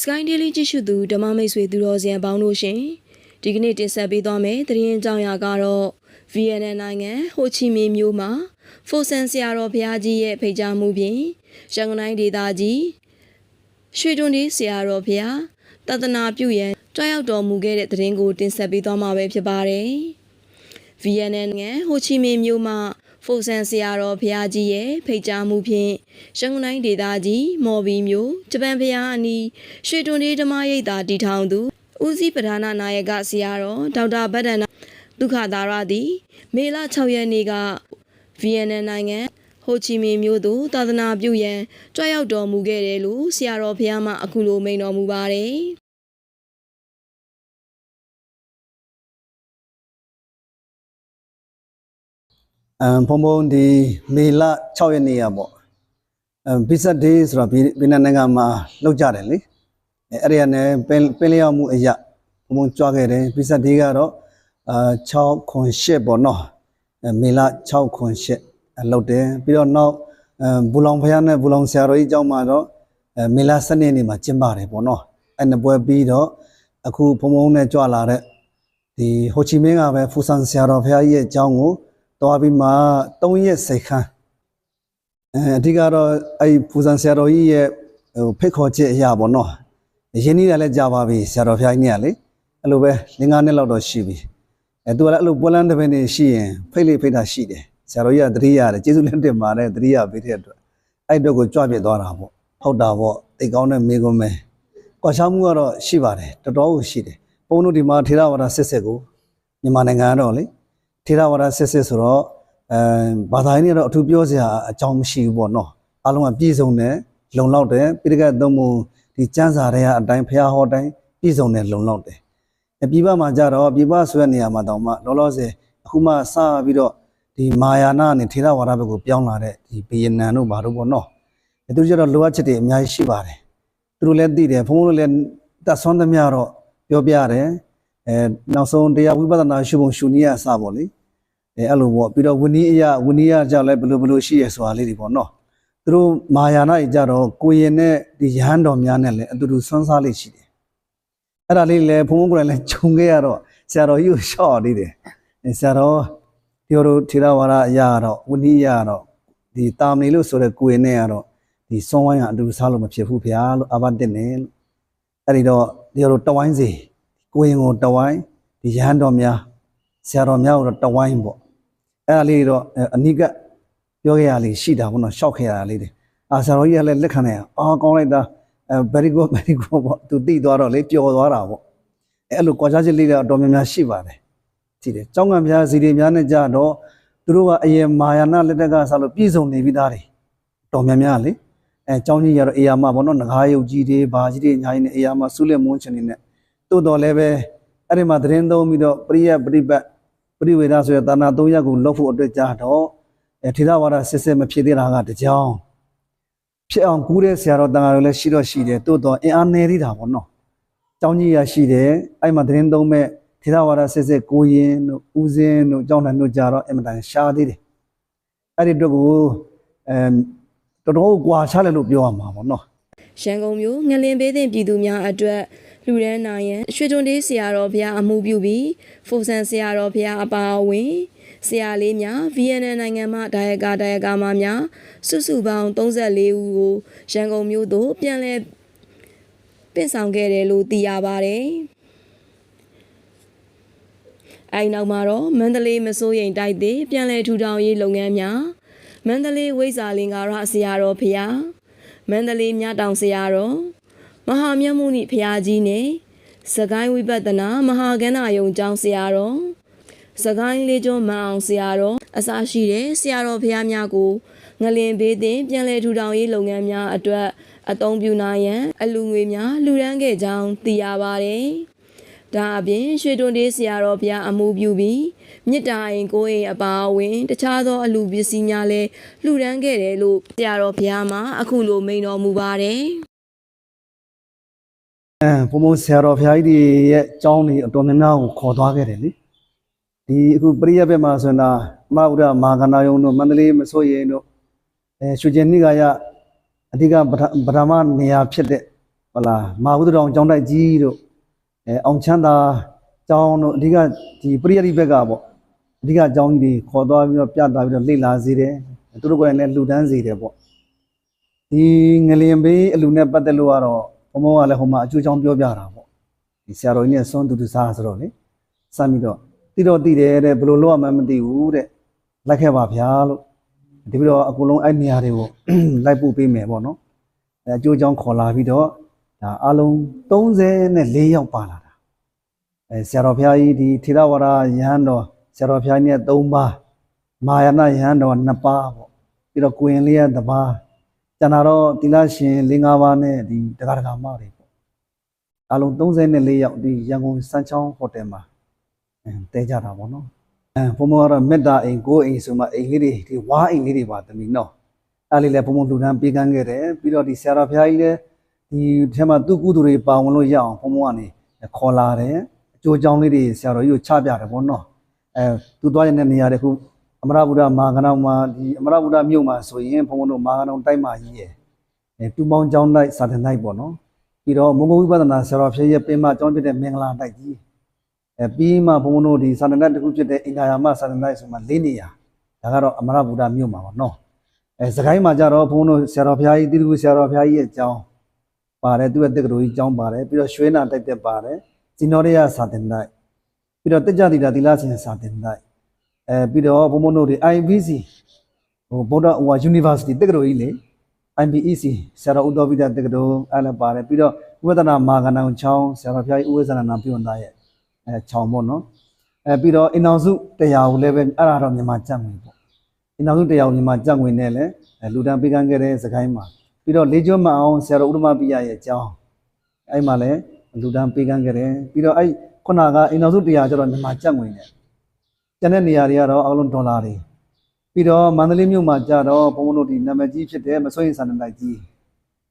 Sky Daily ကြည့်ရှုသူဓမ္မမိတ်ဆွေသူတော်စင်အပေါင်းတို့ရှင်ဒီကနေ့တင်ဆက်ပေးသွားမယ့်သတင်းကြောင်းရာကတော့ VNN နိုင်ငံဟိုချီမင်းမြို့မှာဖိုဆန်ဆရာတော်ဘုရားကြီးရဲ့ဖိတ်ကြားမှုဖြင့်ရန်ကုန်တိုင်းဒေသကြီးရွှေတွန်းဒီဆရာတော်ဘုရားတသနာပြုရန်တွားရောက်တော်မူခဲ့တဲ့သတင်းကိုတင်ဆက်ပေးသွားမှာပဲဖြစ်ပါတယ်။ VNN နိုင်ငံဟိုချီမင်းမြို့မှာ ဖိုဆန်ဆရာတော်ဘုရားကြီးရဲ့ဖိတ်ကြားမှုဖြင့်ရန်ကုန်တိုင်းဒေသကြီးမော်ဘီမြို့ဂျပန်ဘုရားအနီးရွှေတွန်လေးဓမ္မရိပ်သာတည်ထောင်သူဦးစီးပဓာနာနာယကဆရာတော်ဒေါက်တာဗဒ္ဒနာဒုက္ခသာရသည်မေလ6ရက်နေ့က VNN နိုင်ငံဟိုချီမင်းမြို့သို့သာသနာပြုရန်ကြွရောက်တော်မူခဲ့တယ်လို့ဆရာတော်ဘုရားမှအခုလိုမိန့်တော်မူပါတယ် မ်ဖုံဖုံဒီမေလ6ရက်နေ့ရပေါ့အမ်ဘီဆက်ဒေးဆိုတော့ဘီဘီနန်နိုင်ငံမှာလောက်ကြတယ်လေအဲအဲ့ဒီကနေပင်ပင်လျောက်မှုအရာဖုံဖုံကြွားခဲ့တယ်ဘီဆက်ဒေးကတော့အာ6ခွန်8ပေါ့နော်အဲမေလ6ခွန်8အလောက်တယ်ပြီးတော့နောက်အမ်ဘူလောင်ဖယားနဲ့ဘူလောင်ဆရာတော်ကြီးအကြောင်းမှာတော့အဲမေလ7ရက်နေ့မှာကျင်းပတယ်ပေါ့နော်အဲ့နှစ်ပွဲပြီးတော့အခုဖုံဖုံနဲ့ကြွလာတဲ့ဒီဟိုချီမင်းကပဲဖူဆန်ဆရာတော်ဖယားကြီးရဲ့အကြောင်းကို သွားပြီးမှ3ရက်စိတ်ခန်းအဲအဓိကတော့အဲ့ပူဇံဆရာတော်ကြီးရဲ့ဟိုဖိတ်ခေါ်ချက်အရာပေါ့နော်ရင်းနှီးတာလည်းကြာပါပြီဆရာတော်ဖျားကြီးနေရလေအဲ့လိုပဲ၄၅နှစ်လောက်တော့ရှိပြီအဲသူကလည်းအဲ့လိုပွဲလန်းတစ်ပင်နေရှိရင်ဖိတ်လေဖိတ်တာရှိတယ်ဆရာတော်ကြီးကတတိယရတယ်ကျေးဇူးလက်တင်ပါတယ်တတိယပေးတဲ့အတွက်အဲ့အတွက်ကိုကြွပြစ်သွားတာပေါ့ဟုတ်တာပေါ့တိတ်ကောင်းတဲ့မိကုံးပဲကွာရှောင်းမှုကတော့ရှိပါတယ်တော်တော်ကိုရှိတယ်ပုံတို့ဒီမှာထေရဝါဒစစ်စစ်ကိုမြန်မာနိုင်ငံကတော့လေ ထေရဝါဒဆက်ဆက်ဆိုတော့အဲဘာသာရေးတွေတော့အထူးပြောစရာအကြောင်းမရှိဘူးပေါ့နော်အားလုံးကပြည့်စုံတယ်လုံလောက်တယ်ပိဋကတ်သုံးမှုဒီကျမ်းစာတွေကအတိုင်းဖះဟောတိုင်းပြည့်စုံတယ်လုံလောက်တယ်အပြိပမှာကြတော့ပြိပဆိုတဲ့နေရာမှာတောင်မှလောလောဆယ်အခုမှစပြီးတော့ဒီမာယာနာနဲ့ထေရဝါဒဘက်ကိုပြောင်းလာတဲ့ဒီဘီယနန်တို့ဘာတို့ပေါ့နော်အဲသူတို့ကျတော့လိုအပ်ချက်တွေအများကြီးရှိပါတယ်သူတို့လည်းသိတယ်ဘုန်းဘုန်းတို့လည်းတတ်ဆွမ်းသမျှတော့ပြောပြတယ်အဲနောက်ဆုံးတရားဝိပဿနာရှုပုံရှုနည်းအစပေါ့လေ အဲအဲ့လိုပေါ့ပြီးတော့ဝင်းနီးအရာဝင်းနီးရကြလဲဘယ်လိုဘယ်လိုရှိရဆိုတာလေးတွေပေါ့နော်သူတို့မာယာနာကြီးကြတော့ကိုရင်နဲ့ဒီရဟန်းတော်များနဲ့လည်းအတူတူဆွမ်းစားလေးရှိတယ်အဲ့ဒါလေးလည်းဘုံဘုံကိုယ်လည်းခြုံခဲ့ရတော့ဆရာတော်ကြီးကိုရှော့သေးတယ်အဲဆရာတော်ဒီလိုထေရဝါဒအရာတော့ဝင်းနီးရတော့ဒီတာမဏေလို့ဆိုတဲ့ကိုရင်နဲ့ကတော့ဒီစွန်ဝိုင်းကအတူတူစားလို့မဖြစ်ဘူးဗျာလို့အဘတ်တင်နေလို့အဲ့ဒီတော့ဒီလိုတဝိုင်းစီကိုရင်ကိုတဝိုင်းဒီရဟန်းတော်များဆရာတော်များကိုတော့တဝိုင်းပေါ့ အဲ့ဒါလေးတော့အနိကပြောခဲ့ရလေးရှိတာပေါ့နော်ရှောက်ခဲ့ရတာလေးတွေအာဆရာတော်ကြီးကလည်းလက်ခံနေအာကောင်းလိုက်တာအဲ very good very good ပေါ့သူတိသွားတော့လေပျော်သွားတာပေါ့အဲ့လိုကြွားချချက်လေးတွေအတော်များများရှိပါတယ်ကြည့်တယ်ကျောင်းကံပြားစီတွေများနဲ့ကြတော့သူတို့ကအရင်မာယာနာလက်ထက်ကဆက်လို့ပြည်စုံနေပြီးသားတွေတော်များများလေအဲကျောင်းကြီးရတော့အေယာမပေါ့နော်ငကားယုတ်ကြီးတွေဘာကြီးတွေညာကြီးနဲ့အေယာမဆုလက်မွန်းချင်နေနဲ့တိုးတော်လည်းပဲအဲ့ဒီမှာသတင်းသုံးပြီးတော့ပရိယပရိပတ်ပ ရိဝေဒဆိုတဲ့တာနာ၃ရပ်ကိုလောက်ဖို့အတွက်ကြာတော့အဲထေရဝါဒစစ်စစ်မဖြစ်သေးတာကတကြောင်ဖြစ်အောင်ကူးတဲ့ဆရာတော်တန်ဃာတွေလည်းရှိတော့ရှိတယ်တိုးတော့အင်အားနေသေးတာပေါ့နော်။ကျောင်းကြီးရရှိတယ်အဲ့မှာသတင်းသုံးမဲ့ထေရဝါဒစစ်စစ်ကိုရင်တို့ဦးစင်းတို့ကျောင်းတိုင်းတို့ကြာတော့အင်မတန်ရှားသေးတယ်။အဲ့ဒီအတွက်ကိုအဲတော်တော်ကွာချလိုက်လို့ပြောရမှာပေါ့နော်။ရန်ကုန်မြို့ငလင်ဘေးသင့်ပြည်သူများအတွက် လူရန်နိုင်ရန်ရွှေတွန်တေးဆရာတော်ဘုရားအမှုပြုပြီးဖိုဆန်ဆရာတော်ဘုရားအပါအဝင်ဆရာလေးများ VNN နိုင်ငံမှဒါယကဒါယကမများစုစုပေါင်း34ဦးကိုရန်ကုန်မြို့သို့ပြန်လည်ပင့်ဆောင်ခဲ့တယ်လို့သိရပါတယ်။အဲဒီနောက်မှာတော့မန္တလေးမစိုးရိမ်တိုက်သေးပြန်လည်ထူထောင်ရေးလုပ်ငန်းများမန္တလေးဝိဇာလင်္ကာရဆရာတော်ဘုရားမန္တလေးမြတောင်ဆရာတော် မဟာမြတ်မုနိဖရာကြီးနဲ့စကိုင်းဝိပဿနာမဟာကန္နာယုံကျောင်းဆရာတော်စကိုင်းလေးကျွန်းမန်အောင်ဆရာတော်အစရှိတဲ့ဆရာတော်ဘုရားများကိုငလင်ဘေးတင်ပြန်လည်ထူထောင်ရေးလုပ်ငန်းများအတွက်အသုံးပြုနိုင်ရန်အလူငွေများလှူဒန်းခဲ့ကြောင်းသိရပါတယ်။ဒါအပြင်ရွှေတွန်တေးဆရာတော်ဘုရားအမှုပြုပြီးမြစ်တာအိမ်ကိုအိမ်အပါအဝင်တခြားသောအလူပစ္စည်းများလည်းလှူဒန်းခဲ့တယ်လို့ဆရာတော်ဘုရားမှာအခုလိုမိန်တော်မူပါတယ်။ အဲဘုံဘုံဆရာတော်ဘုရားကြီးတွေရဲ့အကြောင်းတွေအတော်များများကိုခေါ်သွားခဲ့တယ်လေဒီအခုပရိယတ်ဘက်မှာဆိုရင်ဒါမဟာဗုဒ္ဓမဟာကနာယုံတို့မန္တလေးမစိုးရိမ်တို့အဲရွှေကျင်နိကာယအဓိကပထပထမနေရာဖြစ်တဲ့ဟုတ်လားမာဟုတောင်ကျောင်းတိုက်ကြီးတို့အဲအောင်ချမ်းသာကျောင်းတို့အဓိကဒီပရိယတ်တိဘက်ကပေါ့အဓိကကျောင်းကြီးတွေခေါ်သွားပြီးတော့ပြသွားပြီးတော့လေ့လာစေတယ်သူတို့ကိုယ်တိုင်လည်းလှူဒန်းစေတယ်ပေါ့ဒီငလျင်ဘေးအလူနဲ့ပတ်သက်လို့ကတော့ ဘုံဘုံကလည်းဟိုမှာအကျိုးချောင်းပြောပြတာပေါ့ဒီဆရာတော်ကြီးနဲ့ဆွမ်းတူတူစားဆိုတော့လေစမ်းပြီးတော့တိတော့တိတယ်တဲ့ဘယ်လိုလုပ်ရမှန်းမသိဘူးတဲ့လိုက်ခဲ့ပါဗျာလို့ဒီပြီးတော့အကုန်လုံးအဲ့နေရာတွေကိုလိုက်ပို့ပေးမယ်ပေါ့နော်အဲအကျိုးချောင်းခေါ်လာပြီးတော့ဒါအလုံး34ယောက်ပါလာတာအဲဆရာတော်ဘုရားကြီးဒီထေရဝါဒယဟန်တော်ဆရာတော်ဘုရားကြီးနဲ့3ပါးမာယနာယဟန်တော်2ပါးပေါ့ပြီးတော့ကိုရင်လေးရ1ပါးကျ န်တာတော့တိလရှင်၄၅ပါးနဲ့ဒီတက္ကရာမတွေပေါ့အလုံး34ယောက်ဒီရန်ကုန်စမ်းချောင်းဟိုတယ်မှာအဲတဲကြတာပေါ့နော်အဲဘုံဘကတော့မေတ္တာအိမ်ကိုအိမ်ဆိုမှအိမ်လေးတွေဒီဝါအိမ်လေးတွေပါတမီနော်အဲ့လေးလည်းဘုံဘလူတန်းပေးကမ်းခဲ့တယ်ပြီးတော့ဒီဆရာတော်ဘုရားကြီးလည်းဒီထဲမှာသူ့ကုသိုလ်တွေပါဝင်လို့ရအောင်ဘုံဘကနေခေါ်လာတယ်အကျိုးကြောင်းလေးတွေဆရာတော်ကြီးကိုချပြတယ်ပေါ့နော်အဲသူသွားရတဲ့နေရာတခု အမရဗုဒ္ဓမာကနောင်မှာဒီအမရဗုဒ္ဓမြို့မှာဆိုရင်ဘုံဘတို့မာကနောင်တိုက်မှာကြီးရယ်အဲတူပေါင်းကျောင်းတိုက်စာတင်တိုက်ပေါ့နော်ပြီးတော့မုံမဝိပဿနာဆရာတော်ဖျက်ရဲ့ပင်မကျောင်းဖြစ်တဲ့မင်္ဂလာတိုက်ကြီးအဲပြီးမှဘုံဘုံတို့ဒီစာတနတ်တစ်ခုဖြစ်တဲ့အင်္ဂါယာမစာတနတ်ဆိုမှ၄နေရာဒါကတော့အမရဗုဒ္ဓမြို့မှာပေါ့နော်အဲစကိုင်းမှာကြတော့ဘုံဘုံတို့ဆရာတော်ဘုရားကြီးတိတိကုဆရာတော်ဘုရားကြီးရဲ့ကျောင်းပါတယ်သူ့ရဲ့တက္ကသိုလ်ကြီးကျောင်းပါတယ်ပြီးတော့ရွှေနာတိုက်တက်ပါတယ်ဇီနောရိယစာတင်တိုက်ပြီးတော့တက်ကြတိတာသီလရှင်စာတင်တိုက် အဲပြီးတော့ဘုံဘုံတို့ဒီ IBC ဟိုဗုဒ္ဓဟို University တက္ကသိုလ်ကြီးလေ IBEC ဆရာတော်ဥတော်ပိတတက္ကသိုလ်အဲ့လည်းပါတယ်ပြီးတော့ဝိပဿနာမာကဏောင်ချောင်းဆရာတော်ဘုရားကြီးဥဝေဇနာနာပြုံသားရဲ့အဲခြောင်ပေါ့နော်အဲပြီးတော့အင်အောင်စုတရားကိုလည်းပဲအဲ့ဒါတော့မြန်မာကြက်ငွေပေါ့အင်အောင်စုတရားကိုမြန်မာကြက်ငွေနဲ့လည်းအဲလူတန်းပေးကမ်းခဲ့တဲ့စကိုင်းမှာပြီးတော့လေးကျွမ်းမအောင်ဆရာတော်ဥဒ္ဓမပိယရဲ့အကြောင်းအဲ့မှာလည်းလူတန်းပေးကမ်းခဲ့တယ်ပြီးတော့အဲ့ခုနကအင်အောင်စုတရားကျတော့မြန်မာကြက်ငွေနဲ့ ကျန်တဲ့နေရာတွေကတော့အလုံးဒေါ်လာတွေပြီးတော့မန္တလေးမြို့မှာကြတော့ဘုံဘုံတို့ဒီနာမည်ကြီးဖြစ်တဲ့မဆွေးရင်စာတန်တိုက်ကြီး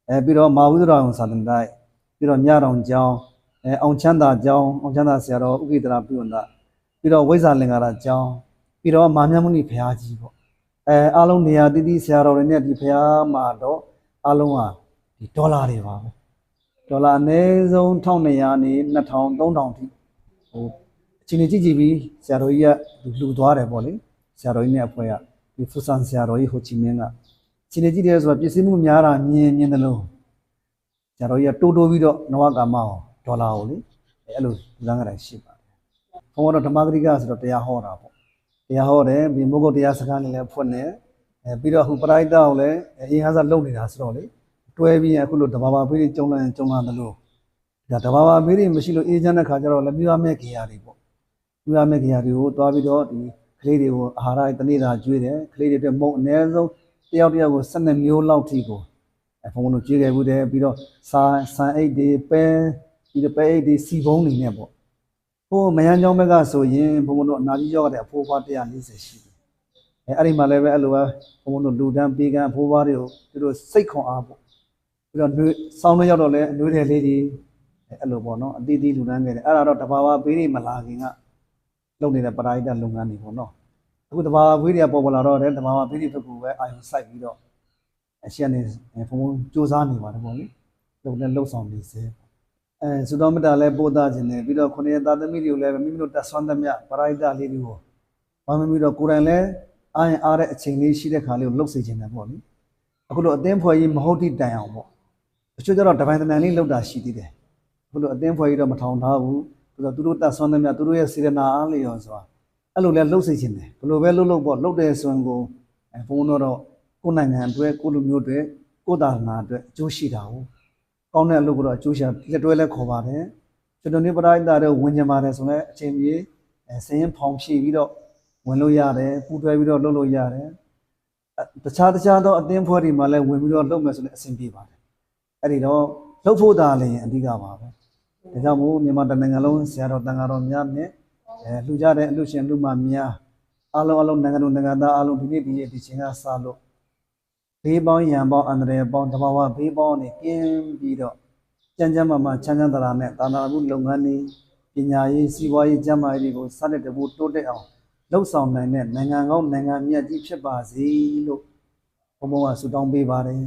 အဲပြီးတော့မာဝုဒ္ဒရာအောင်စာတန်တိုက်ပြီးတော့မြတောင်ကျောင်းအဲအောင်ချမ်းသာကျောင်းအောင်ချမ်းသာဆရာတော်ဥက္ကိတရာပြုံတာပြီးတော့ဝိဇ္ဇာလင်္ကာရကျောင်းပြီးတော့မာမြတ်မုနိဘုရားကြီးပေါ့အဲအားလုံးနေရာတည်တည်ဆရာတော်တွေနဲ့ဒီဘုရားမှာတော့အားလုံးကဒီဒေါ်လာတွေပါပဲဒေါ်လာအနည်းဆုံး1200နေ2000 3000ထိဟို အချိန်ကြီးကြည့်ကြည့်ပြီးဆရာတော်ကြီးကလူသွားတယ်ပေါ့လေဆရာတော်ကြီးနဲ့အဖွဲ့ကဒီဖူဆန်ဆရာတော်ကြီးဟိုချီမင်းကအချိန်ကြီးကြည့်တယ်ဆိုတော့ပစ္စည်းမှုများတာမြင်မြင်တယ်လို့ဆရာတော်ကြီးကတိုးတိုးပြီးတော့နဝကာမအောင်ဒေါ်လာကိုလေအဲ့လိုလူလန်းကတိုင်းရှိပါတယ်။ဘုံကတော့ဓမ္မဂရိကဆိုတော့တရားဟောတာပေါ့။တရားဟောတယ်ပြီးမုဂ္ဂုတ်တရားစကားနဲ့လည်းဖွင့်နေအဲပြီးတော့အခုပရိုက်တာကိုလည်းအင်ဟာစာလုပ်နေတာဆိုတော့လေတွဲပြီးအခုလိုတဘာဘာဘေးတွေကျုံလာရင်ကျုံလာတယ်လို့ဒါတဘာဘာဘေးတွေမရှိလို့အေးချမ်းတဲ့ခါကျတော့လည်းပြွားမဲ့ခရာတွေပေါ့။ ပြွားမဲ့ခရာတွေကိုသွားပြီးတော့ဒီကလေးတွေကိုအာဟာရတနေ့သာကျွေးတယ်ကလေးတွေအတွက်မုံအနည်းဆုံးတယောက်တယောက်ကို12မျိုးလောက်ထိကိုအဖုံတို့ကြည့်ခဲ့ဘူးတယ်ပြီးတော့စာဆန်အိတ်တွေပဲပြီးတော့ပဲအိတ်တွေစီပုံးနေနဲ့ပေါ့ဟိုမယန်းချောင်းဘက်ကဆိုရင်ဘုံဘုံတို့အနာကြီးရောက်တဲ့အဖိုးဖွား140ရှိတယ်အဲအဲ့ဒီမှာလည်းပဲအဲ့လိုပဲဘုံဘုံတို့လူတန်းပေးကမ်းအဖိုးဖွားတွေကိုသူတို့စိတ်ခွန်အားပေါ့ပြီးတော့နှွေးစောင်းနေရောက်တော့လဲအနှွေးတယ်လေးတွေအဲအဲ့လိုပေါ့နော်အတီးတီးလူတန်းခဲ့တယ်အဲ့ဒါတော့တဘာဝဘေးတွေမလာခင်က လုပ်နေတဲ့ပရာဟိတလုပ်ငန်းတွေပေါ့နော်အခုတဘာဝဘေးတွေကပေါ်ပေါ်လာတော့တယ်တဘာဝဘေးတွေဘက်ကပဲအာရုံစိုက်ပြီးတော့အရှက်နေဖုံဖုံစူးစမ်းနေပါတယ်ပေါ့လေလုံနဲ့လှုပ်ဆောင်နေစေအဲသုတော်မတ္တလည်းပို့သားခြင်းနဲ့ပြီးတော့ခုနှစ်သားသမီးတွေကိုလည်းမိမိတို့တက်ဆွမ်းသမျှပရိဒလေးတွေကိုဘာမှမပြီးတော့ကိုယ်တိုင်လည်းအားရင်အားတဲ့အချိန်လေးရှိတဲ့ခါလေးကိုလှုပ်စေခြင်းနဲ့ပေါ့လေအခုလိုအသင်းဖွဲ့ကြီးမဟုတ်တိတိုင်အောင်ပေါ့တချို့ကျတော့တပိုင်းတန်လေးလှုပ်တာရှိသေးတယ်အခုလိုအသင်းဖွဲ့ကြီးတော့မထောင်ထားဘူး ပြီးတော့သူတို့တက်ဆွမ်းသမျှသူတို့ရဲ့စေတနာအားလျော်စွာအဲ့လိုလဲလှုပ်စေခြင်းတယ်ဘယ်လိုပဲလှုပ်လှုပ်ပေါ့လှုပ်တဲ့ဆွမ်းကိုအဲဘုန်းတော်တော့ကိုယ်နိုင်ငံအတွက်ကိုယ်လူမျိုးအတွက်ကိုယ်သာသနာအတွက်အကျိုးရှိတာ哦ကောင်းတဲ့အလုပ်ကတော့အကျိုးရှာလက်တွဲလဲခေါ်ပါတယ်ကျွန်တော်နေပရိသတ်တွေဝင်ကြပါတယ်ဆိုတော့အချိန်ကြီးအဲစရင်ဖောင်ဖြည့်ပြီးတော့ဝင်လို့ရတယ်ပူတွဲပြီးတော့လုပ်လို့ရတယ်တခြားတခြားသောအသင်းဖွဲ့တွေမှာလည်းဝင်ပြီးတော့လုပ်မယ်ဆိုလည်းအဆင်ပြေပါတယ်အဲ့ဒီတော့လှုပ်ဖို့သာလည်းအဓိကပါပဲ ဒါကြောင့်မို့မြန်မာတနိုင်ငံလုံးဆရာတော်တန်ဃာတော်များနဲ့အဲလှူကြတဲ့အလှရှင်လူမများအားလုံးအလုံးနိုင်ငံတော်နိုင်ငံသားအားလုံးဒီနေ့ဒီရက်ဒီချိန်ကစလို့ဘေးပေါင်းရံပေါင်းအန္တရာယ်ပေါင်းတဘာဝဘေးပေါင်းနေကင်းပြီးတော့ကြမ်းကြမ်းမာမာချမ်းချမ်းသာသာနဲ့သာနာမှုလုပ်ငန်းတွေပညာရေးစီးပွားရေးကျန်းမာရေးတွေကိုစတဲ့တဘူတိုးတက်အောင်လှုပ်ဆောင်နိုင်တဲ့နိုင်ငံကောင်းနိုင်ငံမြတ်ကြီးဖြစ်ပါစေလို့ဘုံဘုံကဆုတောင်းပေးပါတယ်